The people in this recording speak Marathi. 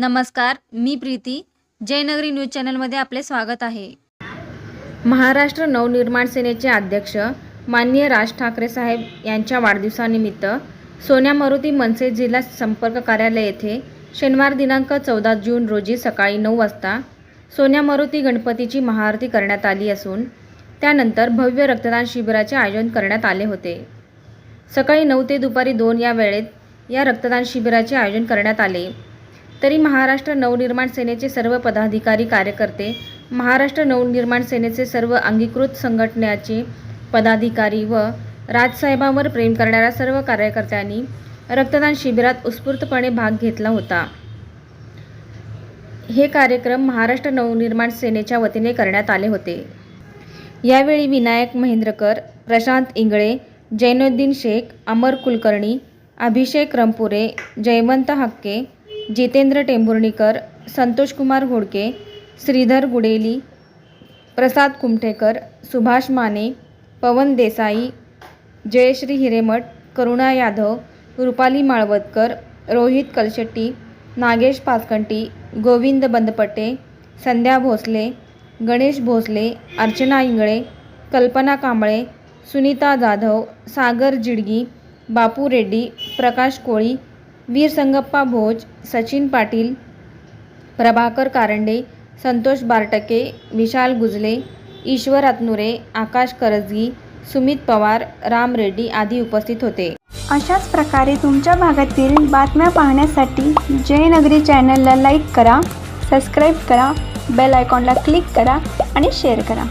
नमस्कार मी प्रीती. जयनगरी न्यूज चॅनलमध्ये आपले स्वागत आहे. महाराष्ट्र नवनिर्माण सेनेचे अध्यक्ष माननीय राज ठाकरे साहेब यांच्या वाढदिवसानिमित्त सोन्या मारुती मनसे जिल्हा संपर्क कार्यालय येथे शनिवार दिनांक चौदा जून रोजी सकाळी नऊ वाजता सोन्या मारुती गणपतीची महाआरती करण्यात आली असून त्यानंतर भव्य रक्तदान शिबिराचे आयोजन करण्यात आले होते. सकाळी नऊ ते दुपारी दोन या वेळेत या रक्तदान शिबिराचे आयोजन करण्यात आले. तरी महाराष्ट्र नवनिर्माण सेनेचे सर्व पदाधिकारी कार्यकर्ते महाराष्ट्र नवनिर्माण सेनेचे सर्व अंगीकृत संघटनेचे पदाधिकारी व राजसाहेबांवर प्रेम करणाऱ्या सर्व कार्यकर्त्यांनी रक्तदान शिबिरात उत्स्फूर्तपणे भाग घेतला होता. हे कार्यक्रम महाराष्ट्र नवनिर्माण सेनेच्या वतीने करण्यात आले होते. यावेळी विनायक महेंद्रकर प्रशांत इंगळे जैनुद्दीन शेख अमर कुलकर्णी अभिषेक रंपुरे जयवंत हक्के जितेंद्र टेंभुर्णीकर संतोषकुमार घोडके श्रीधर गुडेली प्रसाद कुमठेकर सुभाष माने पवन देसाई जयश्री हिरेमठ करुणा यादव रुपाली माळवदकर रोहित कलशेट्टी नागेश पाचकंटी गोविंद बंदपट्टे संध्या भोसले गणेश भोसले अर्चना इंगळे कल्पना कांबळे सुनीता जाधव सागर जिडगी बापू रेड्डी प्रकाश कोळी वीर संगप्पा भोज सचिन पाटील प्रभाकर कारंडे संतोष बारटके विशाल गुजले ईश्वर अतनुरे आकाश करजगी सुमित पवार राम रेड्डी आदी उपस्थित होते. अशाच प्रकारे तुमच्या भागातील बातम्या पाहण्यासाठी जयनगरी चॅनलला लाईक करा सबस्क्राईब करा बेल आयकॉनला क्लिक करा आणि शेअर करा.